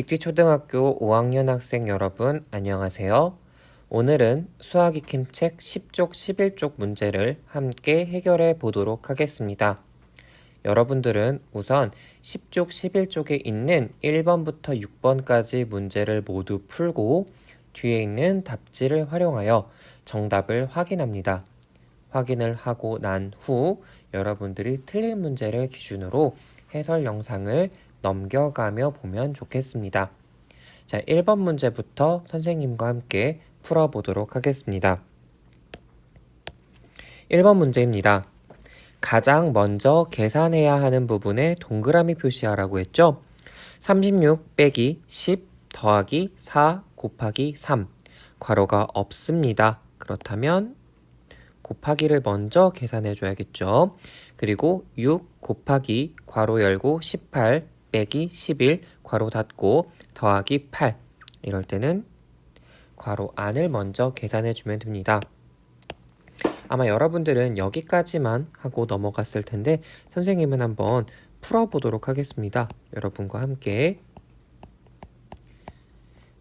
직지초등학교 5학년 학생 여러분 안녕하세요. 오늘은 수학 익힘 책 10쪽 11쪽 문제를 함께 해결해 보도록 하겠습니다. 여러분들은 우선 10쪽 11쪽에 있는 1번부터 6번까지 문제를 모두 풀고 뒤에 있는 답지를 활용하여 정답을 확인합니다. 확인을 하고 난 후 여러분들이 틀린 문제를 기준으로 해설 영상을 넘겨가며 보면 좋겠습니다. 자, 1번 문제부터 선생님과 함께 풀어보도록 하겠습니다. 1번 문제입니다. 가장 먼저 계산해야 하는 부분에 동그라미 표시하라고 했죠? 36 빼기 10 더하기 4 곱하기 3 괄호가 없습니다. 그렇다면 곱하기를 먼저 계산해 줘야겠죠. 그리고 6 곱하기 괄호 열고 18 빼기 11 괄호 닫고 더하기 8 이럴 때는 괄호 안을 먼저 계산해 주면 됩니다. 아마 여러분들은 여기까지만 하고 넘어갔을 텐데 선생님은 한번 풀어보도록 하겠습니다. 여러분과 함께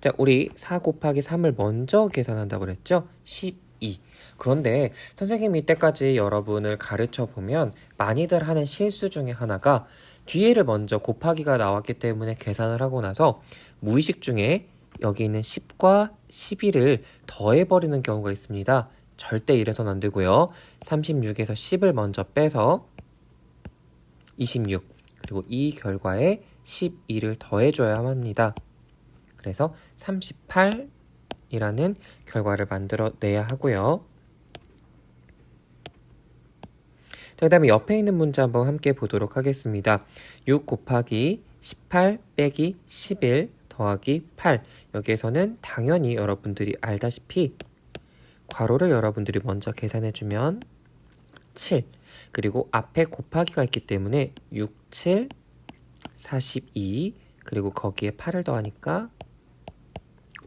자, 우리 4 곱하기 3을 먼저 계산한다고 그랬죠? 12. 그런데 선생님이 이때까지 여러분을 가르쳐 보면 많이들 하는 실수 중에 하나가 뒤에를 먼저 곱하기가 나왔기 때문에 계산을 하고 나서 무의식 중에 여기 있는 10과 11을 더해버리는 경우가 있습니다. 절대 이래서는 안 되고요. 36에서 10을 먼저 빼서 26 그리고 이 결과에 12를 더해줘야 합니다. 그래서 38이라는 결과를 만들어내야 하고요. 자, 그 다음에 옆에 있는 문제 한번 함께 보도록 하겠습니다. 6 곱하기 18 빼기 11 더하기 8 여기에서는 당연히 여러분들이 알다시피 괄호를 여러분들이 먼저 계산해주면 7 그리고 앞에 곱하기가 있기 때문에 6, 7, 42 그리고 거기에 8을 더하니까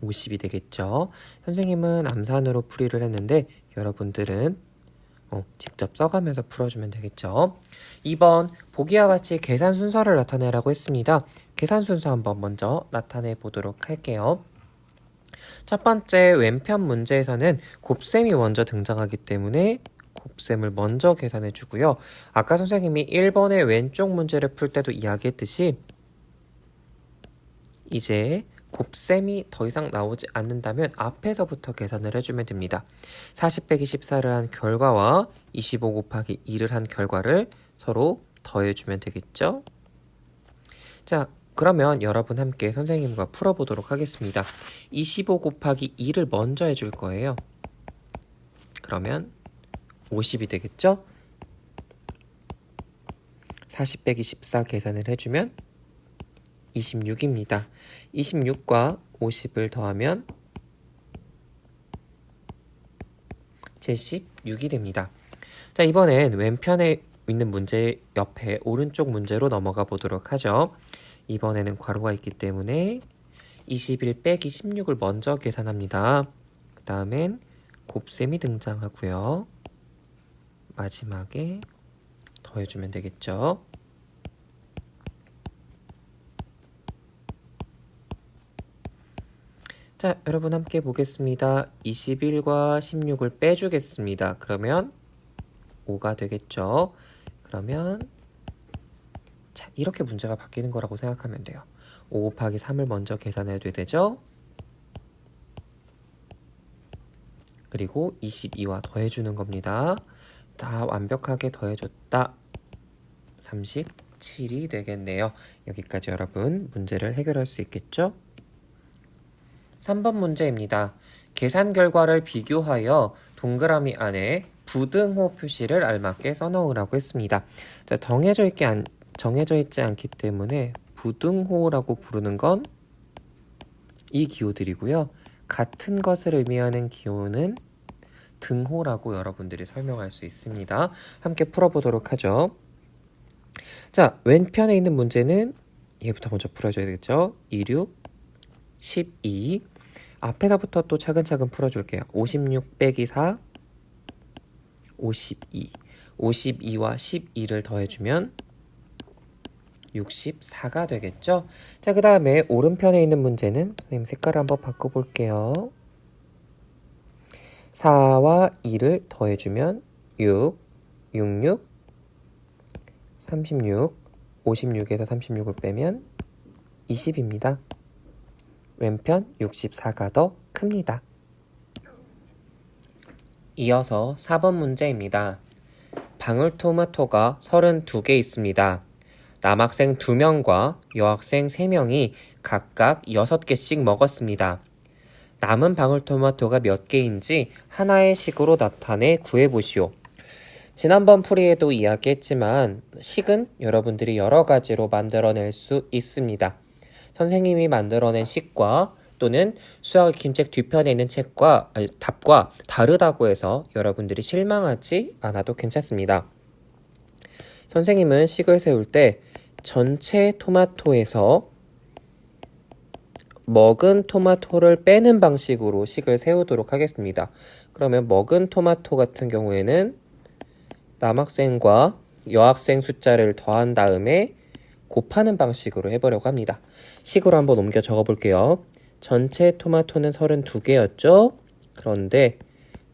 50이 되겠죠. 선생님은 암산으로 풀이를 했는데 여러분들은 어, 직접 써가면서 풀어주면 되겠죠. 2번 보기와 같이 계산 순서를 나타내라고 했습니다. 계산 순서 한번 먼저 나타내 보도록 할게요. 첫 번째 왼편 문제에서는 곱셈이 먼저 등장하기 때문에 곱셈을 먼저 계산해 주고요. 아까 선생님이 1번의 왼쪽 문제를 풀 때도 이야기했듯이 이제 곱셈이 더 이상 나오지 않는다면 앞에서부터 계산을 해주면 됩니다. 40 빼기 14를 한 결과와 25 곱하기 2를 한 결과를 서로 더해주면 되겠죠? 자, 그러면 여러분 함께 선생님과 풀어보도록 하겠습니다. 25 곱하기 2를 먼저 해줄 거예요. 그러면 50이 되겠죠? 40 빼기 14 계산을 해주면 26입니다. 26과 50을 더하면 76이 됩니다. 자, 이번엔 왼편에 있는 문제 옆에 오른쪽 문제로 넘어가 보도록 하죠. 이번에는 괄호가 있기 때문에 21 빼기 16을 먼저 계산합니다. 그 다음엔 곱셈이 등장하고요. 마지막에 더해주면 되겠죠. 자, 여러분 함께 보겠습니다. 21과 16을 빼주겠습니다. 그러면 5가 되겠죠. 그러면 자, 이렇게 문제가 바뀌는 거라고 생각하면 돼요. 5 곱하기 3을 먼저 계산해도 되죠. 그리고 22와 더해주는 겁니다. 다 완벽하게 더해줬다. 37이 되겠네요. 여기까지 여러분 문제를 해결할 수 있겠죠? 3번 문제입니다. 계산 결과를 비교하여 동그라미 안에 부등호 표시를 알맞게 써넣으라고 했습니다. 자, 정해져 있게 안, 정해져 있지 않기 때문에 부등호라고 부르는 건 이 기호들이고요. 같은 것을 의미하는 기호는 등호라고 여러분들이 설명할 수 있습니다. 함께 풀어보도록 하죠. 자, 왼편에 있는 문제는 얘부터 먼저 풀어줘야 되겠죠. 26, 12, 앞에서부터 또 차근차근 풀어줄게요. 56 빼기 4, 52. 52와 12를 더해주면 64가 되겠죠? 자, 그 다음에 오른편에 있는 문제는 선생님 색깔을 한번 바꿔볼게요. 4와 2를 더해주면 6, 66, 36, 56에서 36을 빼면 20입니다. 왼편 64가 더 큽니다. 이어서 4번 문제입니다. 방울토마토가 32개 있습니다. 남학생 2명과 여학생 3명이 각각 6개씩 먹었습니다. 남은 방울토마토가 몇 개인지 하나의 식으로 나타내 구해보시오. 지난번 풀이에도 이야기했지만 식은 여러분들이 여러 가지로 만들어낼 수 있습니다. 선생님이 만들어낸 식과 또는 수학의 김책 뒤편에 있는 책과 아니, 답과 다르다고 해서 여러분들이 실망하지 않아도 괜찮습니다. 선생님은 식을 세울 때 전체 토마토에서 먹은 토마토를 빼는 방식으로 식을 세우도록 하겠습니다. 그러면 먹은 토마토 같은 경우에는 남학생과 여학생 숫자를 더한 다음에 곱하는 방식으로 해보려고 합니다. 식으로 한번 옮겨 적어 볼게요. 전체 토마토는 32개였죠? 그런데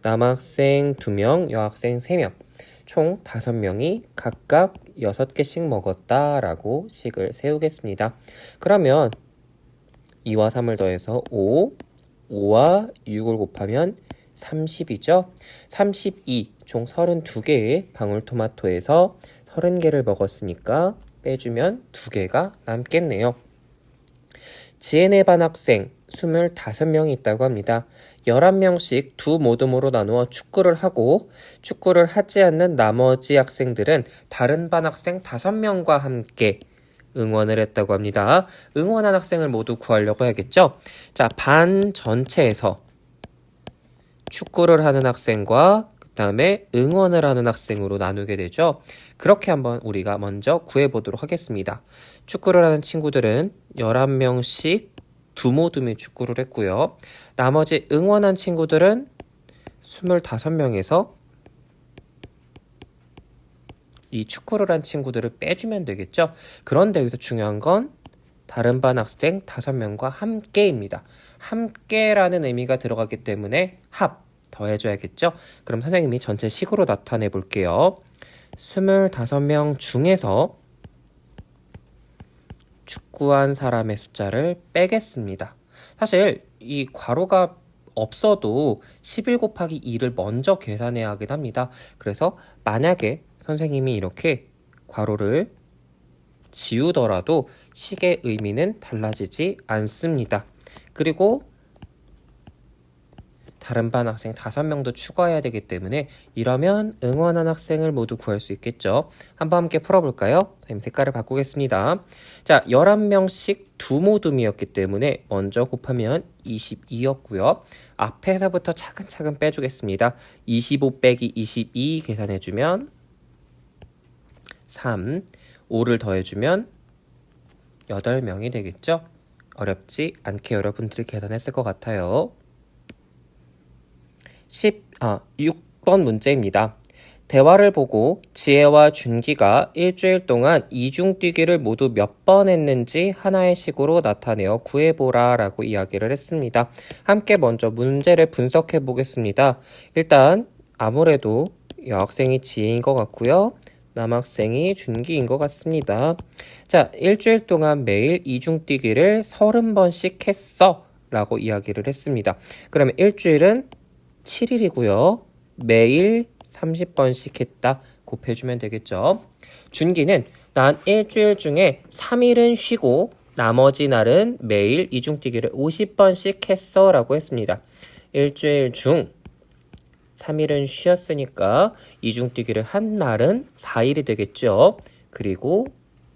남학생 2명, 여학생 3명, 총 5명이 각각 6개씩 먹었다라고 식을 세우겠습니다. 그러면 2와 3을 더해서 5, 5와 6을 곱하면 30이죠? 32, 총 32개의 방울토마토에서 30개를 먹었으니까 빼주면 2개가 남겠네요. 지혜네 반 학생 25명이 있다고 합니다. 11명씩 두 모둠으로 나누어 축구를 하고 축구를 하지 않는 나머지 학생들은 다른 반 학생 5명과 함께 응원을 했다고 합니다. 응원한 학생을 모두 구하려고 해야겠죠? 자, 반 전체에서 축구를 하는 학생과 그 다음에 응원을 하는 학생으로 나누게 되죠. 그렇게 한번 우리가 먼저 구해보도록 하겠습니다. 축구를 하는 친구들은 11명씩 두 모둠이 축구를 했고요. 나머지 응원한 친구들은 25명에서 이 축구를 한 친구들을 빼주면 되겠죠. 그런데 여기서 중요한 건 다른 반 학생 5명과 함께입니다. 함께라는 의미가 들어가기 때문에 합 더해줘야겠죠. 그럼 선생님이 전체 식으로 나타내 볼게요. 25명 중에서 축구한 사람의 숫자를 빼겠습니다. 사실 이 괄호가 없어도 11 곱하기 2를 먼저 계산해야 하긴 합니다. 그래서 만약에 선생님이 이렇게 괄호를 지우더라도 식의 의미는 달라지지 않습니다. 그리고 다른 반 학생 5명도 추가해야 되기 때문에 이러면 응원한 학생을 모두 구할 수 있겠죠. 한번 함께 풀어볼까요? 선생님 색깔을 바꾸겠습니다. 자, 11명씩 두 모둠이었기 때문에 먼저 곱하면 22였고요. 앞에서부터 차근차근 빼주겠습니다. 25 빼기 22 계산해주면 3, 5를 더해주면 8명이 되겠죠? 어렵지 않게 여러분들이 계산했을 것 같아요. 10, 아, 6번 문제입니다. 대화를 보고 지혜와 준기가 일주일 동안 이중뛰기를 모두 몇 번 했는지 하나의 식으로 나타내어 구해보라 라고 이야기를 했습니다. 함께 먼저 문제를 분석해 보겠습니다. 일단 아무래도 여학생이 지혜인 것 같고요. 남학생이 준기인 것 같습니다. 자, 일주일 동안 매일 이중뛰기를 30번씩 했어 라고 이야기를 했습니다. 그러면 일주일은 7일이고요. 매일 30번씩 했다 곱해주면 되겠죠. 준기는 난 일주일 중에 3일은 쉬고 나머지 날은 매일 이중뛰기를 50번씩 했어 라고 했습니다. 일주일 중 3일은 쉬었으니까 이중뛰기를 한 날은 4일이 되겠죠. 그리고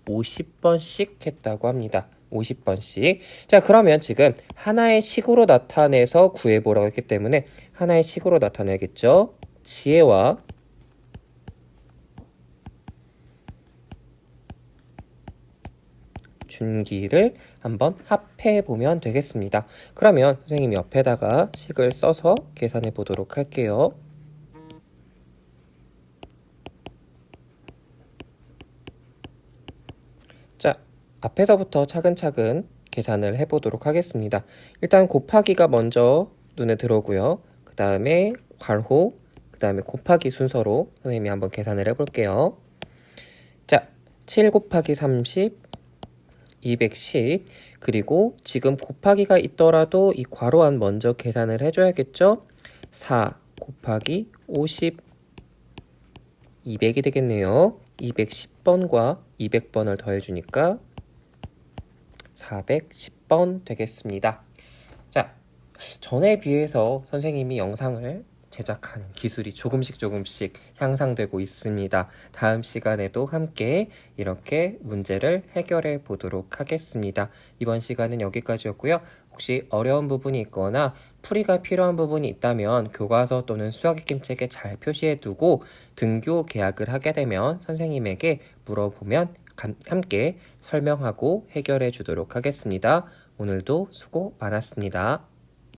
50번씩 했다고 합니다. 50번씩. 자, 그러면 지금 하나의 식으로 나타내서 구해보라고 했기 때문에 하나의 식으로 나타내야겠죠. 지혜와 준기를 한번 합해 보면 되겠습니다. 그러면 선생님이 옆에다가 식을 써서 계산해 보도록 할게요. 자, 앞에서부터 차근차근 계산을 해보도록 하겠습니다. 일단 곱하기가 먼저 눈에 들어오고요. 그 다음에 괄호, 그 다음에 곱하기 순서로 선생님이 한번 계산을 해볼게요. 자, 7 곱하기 30, 210, 그리고 지금 곱하기가 있더라도 이 괄호 안 먼저 계산을 해줘야겠죠? 4 곱하기 50, 200이 되겠네요. 210번과 200번을 더해주니까 410번 되겠습니다. 자, 전에 비해서 선생님이 영상을 제작하는 기술이 조금씩 조금씩 향상되고 있습니다. 다음 시간에도 함께 이렇게 문제를 해결해 보도록 하겠습니다. 이번 시간은 여기까지였고요. 혹시 어려운 부분이 있거나 풀이가 필요한 부분이 있다면 교과서 또는 수학 익힘책에 잘 표시해 두고 등교 계약을 하게 되면 선생님에게 물어보면 감- 함께 설명하고 해결해 주도록 하겠습니다. 오늘도 수고 많았습니다.